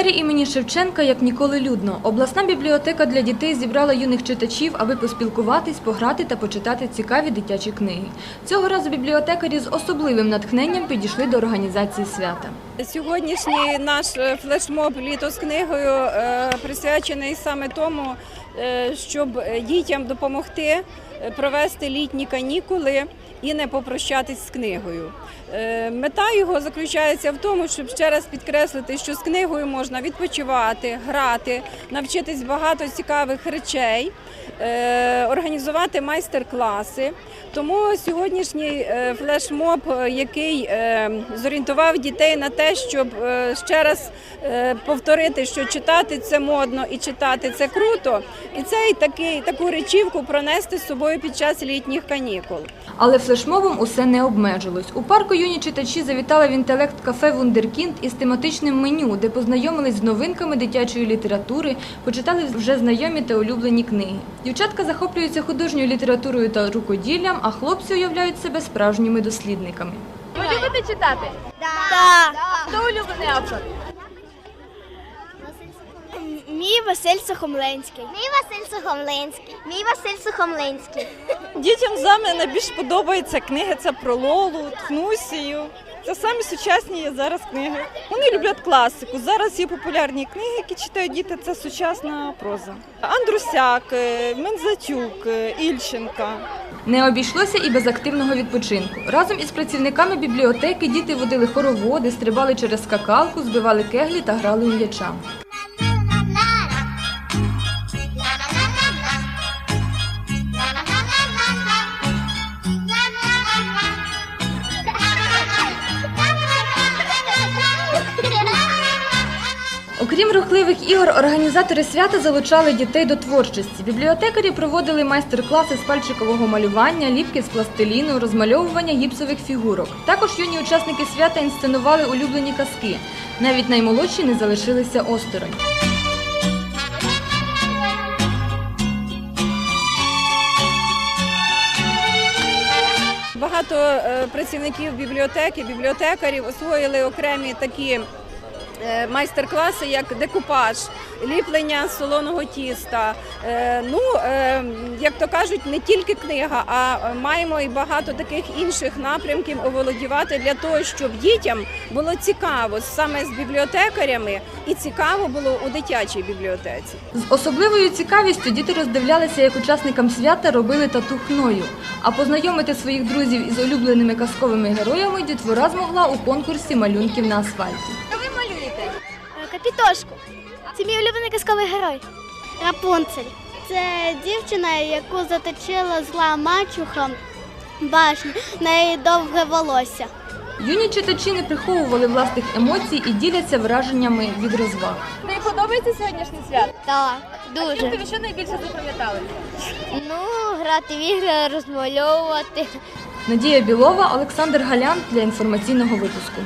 імені Шевченка як ніколи людно. Обласна бібліотека для дітей зібрала юних читачів, аби поспілкуватись, пограти та почитати цікаві дитячі книги. Цього разу бібліотекарі з особливим натхненням підійшли до організації свята. Сьогоднішній наш е, флешмоб літо з книгою е, присвячений саме тому, е, щоб дітям допомогти провести літні канікули і не попрощатись з книгою. Е, Мета його заключається в тому, щоб ще раз підкреслити, що з книгою можна відпочивати, грати, навчитись багато цікавих речей, е, організувати майстер-класи. Тому сьогоднішній е, флешмоб, е, який е, зорієнтував дітей на те, щоб ще раз повторити, що читати це модно і читати це круто, і цей такий таку речівку пронести з собою під час літніх канікул. Але флешмобом усе не обмежилось. У парку юні читачі завітали в інтелект-кафе Вундеркінд із тематичним меню, де познайомились з новинками дитячої літератури, почитали вже знайомі та улюблені книги. Дівчатка захоплюються художньою літературою та рукоділлям, а хлопці уявляють себе справжніми дослідниками. Ви любите читати? Так. Хто улюблений автор? Мій Василь Сухомлинський. Мій Василь Сухомлинський. Мій Василь Сухомлинський. Дітям саме найбільш подобаються книги. Це про Лолу, Тхнусію. Це самі сучасні є зараз книги. Вони люблять класику. Зараз є популярні книги, які читають діти. Це сучасна проза. Андрусяк, е, Мензатюк, е, Ільченка. Не обійшлося і без активного відпочинку. Разом із працівниками бібліотеки діти водили хороводи, стрибали через скакалку, збивали кеглі та грали у м'яча. Окрім рухливих ігор, організатори свята залучали дітей до творчості. Бібліотекарі проводили майстер-класи з пальчикового малювання, ліпки з пластиліну, розмальовування гіпсових фігурок. Також юні учасники свята інсценували улюблені казки. Навіть наймолодші не залишилися осторонь. Багато е, працівників бібліотеки, бібліотекарів освоїли окремі такі майстер-класи, як декупаж, ліплення солоного тіста. Е, Ну, е, як то кажуть, не тільки книга, а маємо і багато таких інших напрямків оволодівати для того, щоб дітям було цікаво саме з бібліотекарями і цікаво було у дитячій бібліотеці. З особливою цікавістю діти роздивлялися, як учасникам свята робили тату хною. А познайомити своїх друзів із улюбленими казковими героями дітвора змогла у конкурсі малюнків на асфальті. Капітошку. Це мій улюблений казковий герой. Рапунцель. Це дівчина, яку заточила зла мачуха башню. В неї довге волосся. Юні читачі не приховували власних емоцій і діляться враженнями від розваг. Тобі подобається сьогоднішній свят? Так, Чим тобі що найбільше запам'ятали? Ну, грати в ігри, розмальовувати. Надія Білова, Олександр Галян для інформаційного випуску.